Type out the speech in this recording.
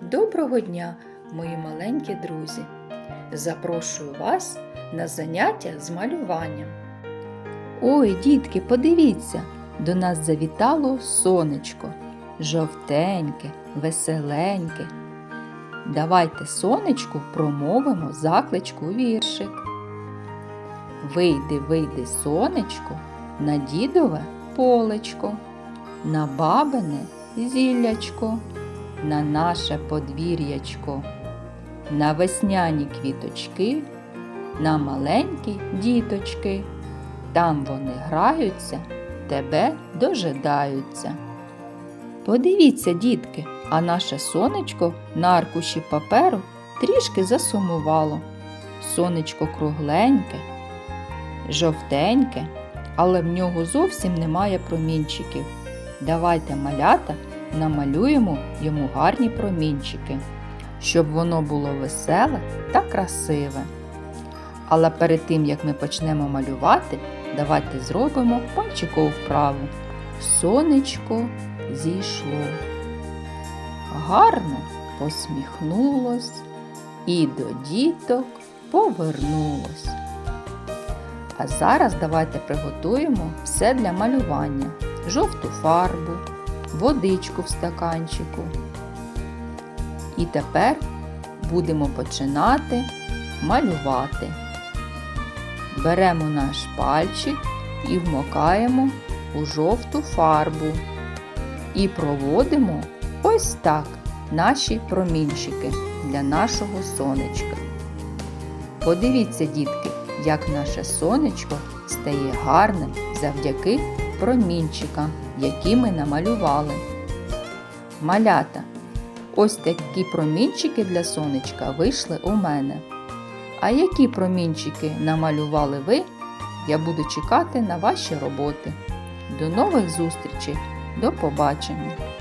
Доброго дня, мої маленькі друзі! Запрошую вас на заняття з малюванням. Ой, дітки, подивіться, до нас завітало сонечко, жовтеньке, веселеньке. Давайте сонечку промовимо закличку віршик. Вийди, вийди, сонечко, на дідове полечко, на бабине зіллячко, на наше подвір'ячко, на весняні квіточки, на маленькі діточки. Там вони граються, тебе дожидаються. Подивіться, дітки, а наше сонечко на аркуші паперу трішки засумувало. Сонечко кругленьке, жовтеньке, але в нього зовсім немає промінчиків. Давайте малята намалюємо йому гарні промінчики, щоб воно було веселе та красиве. Але перед тим, як ми почнемо малювати, давайте зробимо пальчикову вправу. Сонечко зійшло. Гарно посміхнулось і до діток повернулось. А зараз давайте приготуємо все для малювання: жовту фарбу, водичку в стаканчику. І тепер будемо починати малювати. Беремо наш пальчик і вмокаємо у жовту фарбу. І проводимо ось так наші промінчики для нашого сонечка. Подивіться, дітки, як наше сонечко стає гарним завдяки промінчикам, які ми намалювали. Малята. Ось такі промінчики для сонечка вийшли у мене. А які промінчики намалювали ви? Я буду чекати на ваші роботи. До нових зустрічей! До побачення!